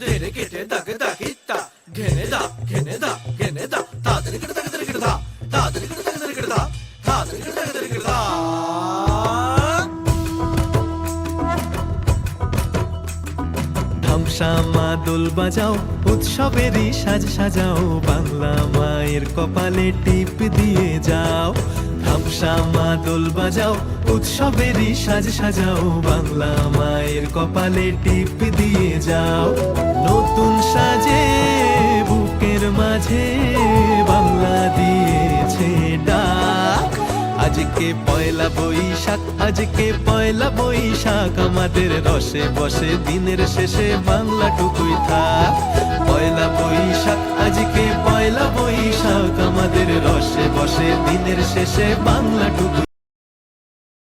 ধেরে কেটে দাগে দাগে তা ঘেনে দা ঘেনে দা ঘেনে দা। তাদের কেটে দাগে দাগে কেটে দা। তাদের কেটে দাগে দাগে কেটে দা। তাদের কেটে দাগে দাগে কেটে দা। ধামসা মা দোল বাজাও, উৎসবেরই সাজ সাজাও, বাংলা মায়ের কপালে টিপ দিয়ে যাও। ধামসা দোল বাজাও, উৎসবেরই সাজ সাজাও, বাংলা মায়ের কপালে টিপ দিয়ে যাও। নতুন সাজে, বুকের মাঝে বাংলা দিয়েছে ডাক। আজকে পয়লা বৈশাখ, আজকে পয়লা বৈশাখ, আমাদের রসে বসে দিনের শেষে বাংলা টুকুই থাক। দিনের শেষে বাংলা টুকুই